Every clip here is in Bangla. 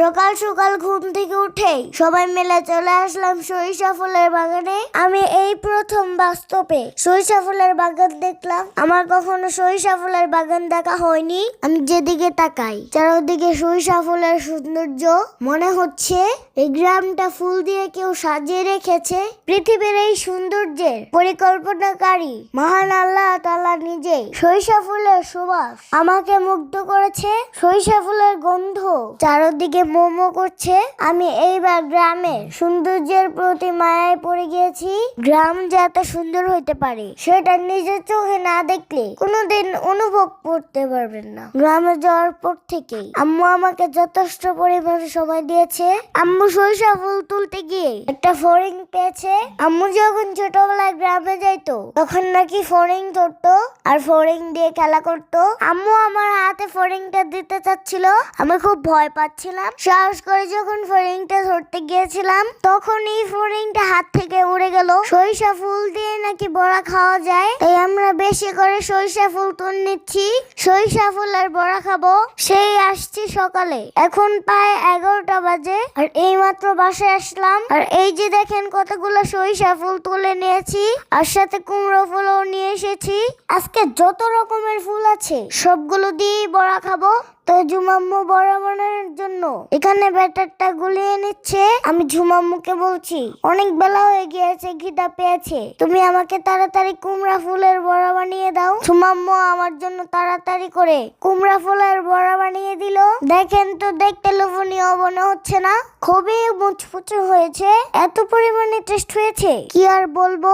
সকাল সকাল ঘুম থেকে উঠেই সবাই মিলে চলে আসলাম সরিষা ফুলের বাগানে। আমি এই প্রথম বাস্তবে সরিষা ফুলের বাগান দেখলাম। আমার কখনো সরিষা ফুলের বাগান দেখা হয়নি। আমি যেদিকে তাকাই, চারদিকে সরিষা ফুলের সৌন্দর্য। মনে হচ্ছে এই গ্রামটা ফুল দিয়ে কেউ সাজিয়ে রেখেছে। পৃথিবীর এই সৌন্দর্যের পরিকল্পনাকারী মহান আল্লাহ নিজেই সরিষা ফুলের সুবাস। আমাকে মুগ্ধ করেছে সরিষা ফুলের গন্ধ। চারদিকে মোমো করছে। আমি এইবার গ্রামের সৌন্দর্যের প্রতি মায়ায় পড়ে গিয়েছি। গ্রাম যে এত সুন্দর হইতে পারে, সেটা নিজের চোখে না দেখলে কোনোদিন অনুভব করতে পারবেন না। গ্রামে যাওয়ার পর থেকেই আম্মু আমাকে যথেষ্ট পরিমাণে সময় দিয়েছে। আম্মু সরিষা ফুল তুলতে গিয়ে একটা ফরিং পেয়েছে। আম্মু যখন ছোটবেলায় গ্রামে যাইতো, তখন নাকি ফরিং ধরতো। আর ফড়িং দিয়ে খেলা করতো। আম্মু আমার হাতে ফড়িংটা দিতে চাচ্ছিল। আমি খুব ভয় পাচ্ছিলাম। সাহস করে যখন ফড়িংটা ধরতে গিয়েছিলাম তখন এই ফড়িংটা হাত থেকে উড়ে গেল। সরিষা ফুল দিয়ে নাকি বড়া খাওয়া যায়। তাই আমরা বেশি করে সরিষা ফুল তুল নিচ্ছি। সরিষা ফুল আর বড়া খাব। সেই আসছি সকালে। এখন প্রায় এগারোটা বাজে। আর এই মাত্র বাসায় আসলাম। আর এই যে দেখেন কতগুলো সরিষা ফুল তুলে নিয়েছি। আর সাথে কুমড়ো ফুলও নিয়ে এসেছি। আজকে যত রকমের ফুল আছে সবগুলো দিয়েই বড়া খাব। তো ঝুমাম্মু বড়া বানানোর জন্য। এখানে ব্যাটারটা গুলিয়ে নিচ্ছে। আমি ঝুমাম্মুকে বলছি, অনেক বেলা হয়ে গিয়েছে, খিদা পেয়েছে। তুমি আমাকে তাড়াতাড়ি কুমড়া ফুলের বড়া বানিয়ে দাও। ঝুমাম্মু আমার জন্য তাড়াতাড়ি করে কুমড়া ফুলের বড়া বানিয়ে দিল। দেখেন তো, দেখতে লোভনীয় মনে হচ্ছে না? খুবই মুচপুচে হয়েছে। এত পরিমাণে টেস্ট হয়েছে। কি আর বলব?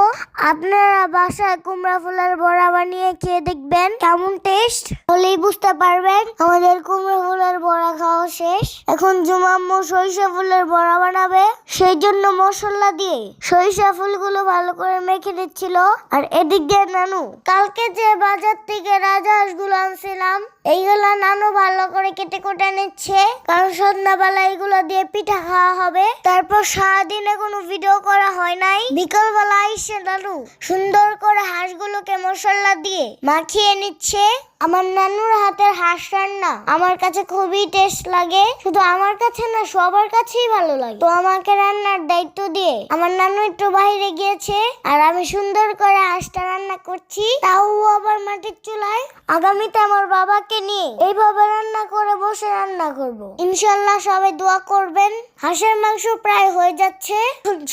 আপনারা বাসায় কুমড়া ফুলের বড়া বানিয়ে খেয়ে দেখবেন কেমন টেস্ট হলেই বুঝতে পারবেন আমাদের কুমড়া ফুলের বড়া খাওয়া শেষ। এখন জুমাম্মু সরিষা ফুলের বড়া বানাবে। সেই জন্য মশলা দিয়ে সরিষা ফুলগুলো ভালো করে মেখে নিচ্ছিল। আর এদিক নানু, কালকে যে বাজার থেকে রাজহাঁসগুলো আনছিলাম, এইগুলো নানু ভালো করে কেটে কোটে নিচ্ছে। কারণ সন্ধ্যাবেলা এগুলো দিয়ে পিঠা খাওয়া হবে। তারপর সারাদিনে কোনো ভিডিও করা হয় নাই। বিকালবেলা এসে নানু সুন্দর করে হাঁসগুলোকে মশলা দিয়ে মাখিয়ে নিচ্ছে। আমার নানুর হাতের হাঁস রান্না আমার কাছে খুবই টেস্ট লাগে। শুধু আমার কাছে না, সবার কাছেই ভালো লাগে। তো আমাকে রান্নার দায়িত্ব দিয়ে আমার নানু একটু বাইরে গিয়েছে আর আমি সুন্দর করে হাঁসটা রান্না করছি। তাও আবার মাটির চুলায়। আগামীতে আমার বাবাকে নিয়ে এইভাবে রান্না করে বসে রান্না করব। ইনশাল্লাহ সবাই দোয়া করবেন। হাঁসের মাংস প্রায় হয়ে যাচ্ছে।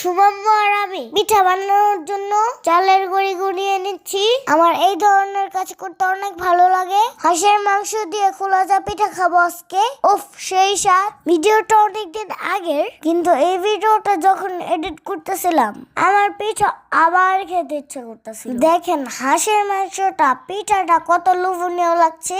সুমাম্ম আর আমি পিঠা বানানোর জন্য চালের গুঁড়ি গুঁড়িয়ে নিচ্ছি। আমার এই ধরনের কাজ করতে অনেক ভালো লাগে? হাঁসের মাংস দিয়ে খোলা পিঠা খাব আজকে? উফ, সেই স্বাদ। ভিডিওটা অনেকদিন আগের, কিন্তু এই ভিডিওটা যখন এডিট করতেছিলাম, আমার পিঠা আবার খেতে ইচ্ছে করতেছিল। দেখেন, হাঁসের মাংসটা, পিঠাটা কত লোভনীয় লাগছে।